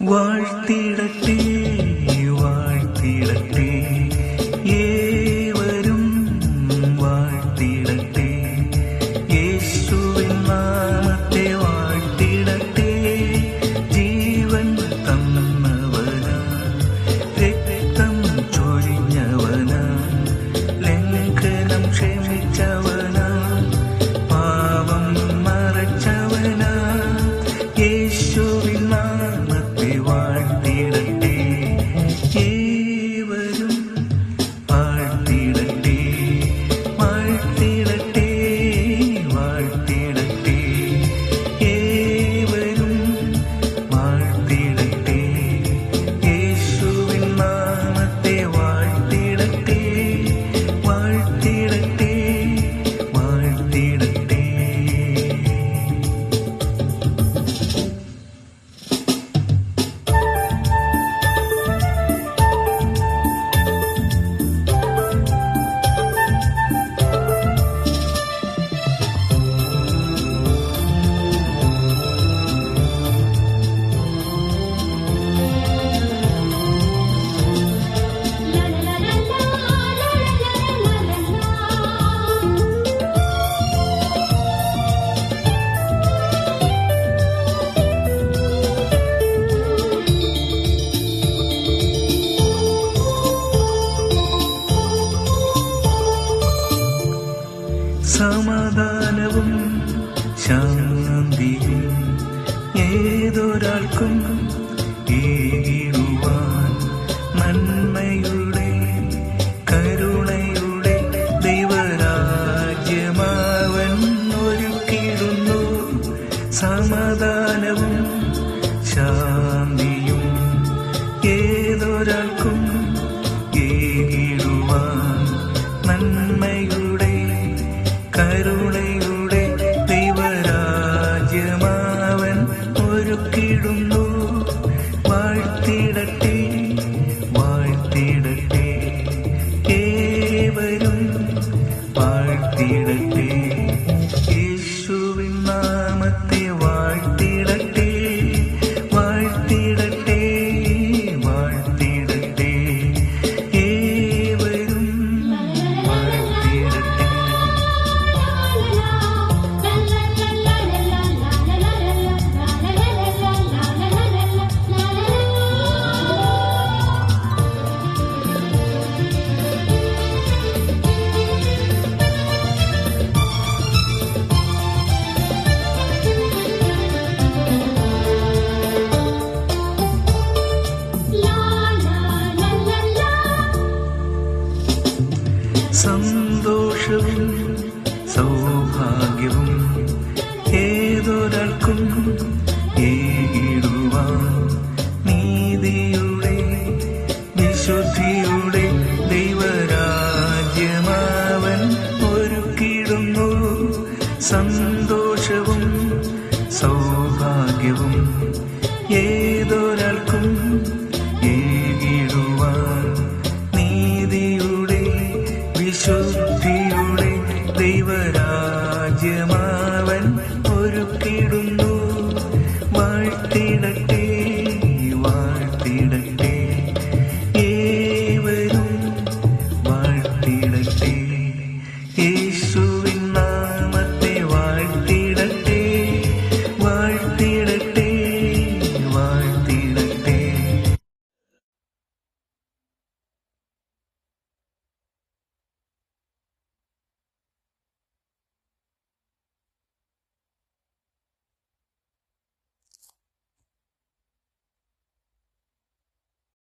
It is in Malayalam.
வாழ்த்திடட்டே ശാന്തിയും ഏതൊരാൾക്കും ഏകിടുവാൻ നന്മയുടെ കരുണയുടെ ദൈവരാജ്യമാവൻ ഒരുക്കിയിടുന്നു. സമാധാനവും ശാന്തിയും ഏതൊരാൾക്കും ഏകിടുവാൻ നന്മയുടെ കരുണയുടെ സന്തോഷവും സൗഭാഗ്യവും ഏതൊരാൾക്കും ഏകിടുവാൻ നീതിയുടെ വിശുദ്ധിയുടെ ദൈവരാജ്യമാവൻ ഒരുക്കിടുന്നു സന്തോഷവും സൗഭാഗ്യവും ഏതൊരാൾക്കും